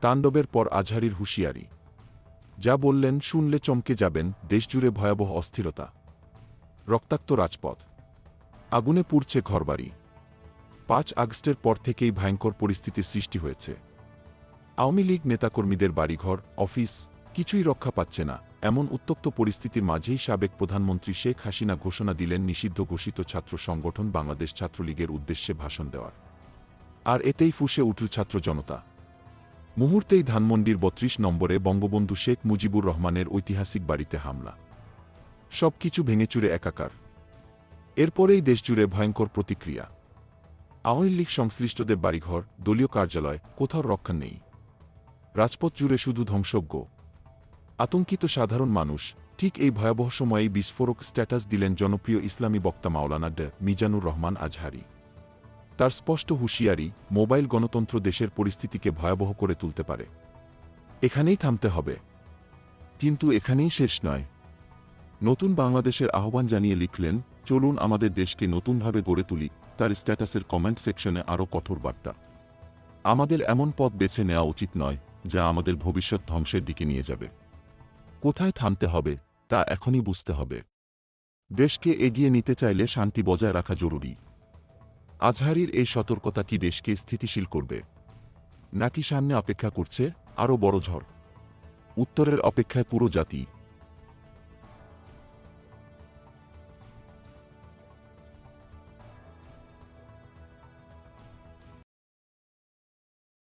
তাণ্ডবের পর আজহারির হুঁশিয়ারি। যা বললেন শুনলে চমকে যাবেন দেশজুড়ে ভয়াবহ অস্থিরতা। রক্তাক্ত রাজপথ। আগুনে পুড়ছে ঘরবাড়ি। পাঁচ আগস্টের পর থেকেই ভয়ঙ্কর পরিস্থিতির সৃষ্টি হয়েছে। আওয়ামী লীগ নেতাকর্মীদের বাড়িঘর, অফিস, কিছুই রক্ষা পাচ্ছে না, এমন উত্তপ্ত পরিস্থিতির মাঝেই সাবেক প্রধানমন্ত্রী শেখ হাসিনা ঘোষণা দিলেন নিষিদ্ধ ঘোষিত ছাত্র সংগঠন বাংলাদেশ ছাত্রলীগের উদ্দেশ্যে ভাষণ দেওয়ার। আর এতেই ফুসে উঠল ছাত্র জনতা। মুহূর্তেই ধানমন্ডির বত্রিশ নম্বরে বঙ্গবন্ধু শেখ মুজিবুর রহমানের ঐতিহাসিক বাড়িতে হামলা। সবকিছু ভেঙেচুরে একাকার। এরপরেই দেশজুড়ে ভয়ঙ্কর প্রতিক্রিয়া। আওয়ামী লীগ সংশ্লিষ্টদের বাড়িঘর, দলীয় কার্যালয়, কোথাও রক্ষা নেই। রাজপথ জুড়ে শুধু ধ্বংসজ্ঞ। আতঙ্কিত সাধারণ মানুষ, ঠিক এই ভয়াবহ সময়েই বিস্ফোরক স্ট্যাটাস দিলেন জনপ্রিয় ইসলামী বক্তা মাওলানা ডে মিজানুর রহমান আজহারি। তার স্পষ্ট হুঁশিয়ারি মোবাইল গণতন্ত্র দেশের পরিস্থিতিকে ভয়াবহ করে তুলতে পারে। এখানেই থামতে হবে। কিন্তু এখানেই শেষ নয়। নতুন বাংলাদেশের আহ্বান জানিয়ে লিখলেন, চলুন আমাদের দেশকে নতুনভাবে গড়ে তুলি। তার স্ট্যাটাসের কমেন্ট সেকশনে আরও কঠোর বার্তা। আমাদের এমন পথ বেছে নেওয়া উচিত নয়, যা আমাদের ভবিষ্যৎ ধ্বংসের দিকে নিয়ে যাবে। কোথায় থামতে হবে, তা এখনই বুঝতে হবে। দেশকে এগিয়ে নিতে চাইলে শান্তি বজায় রাখা জরুরি। আজহারির এই সতর্কতা কি দেশকে স্থিতিশীল করবে? নাকি সামনে অপেক্ষা করছে আরও বড় ঝড়? উত্তরের অপেক্ষায় পুরো জাতি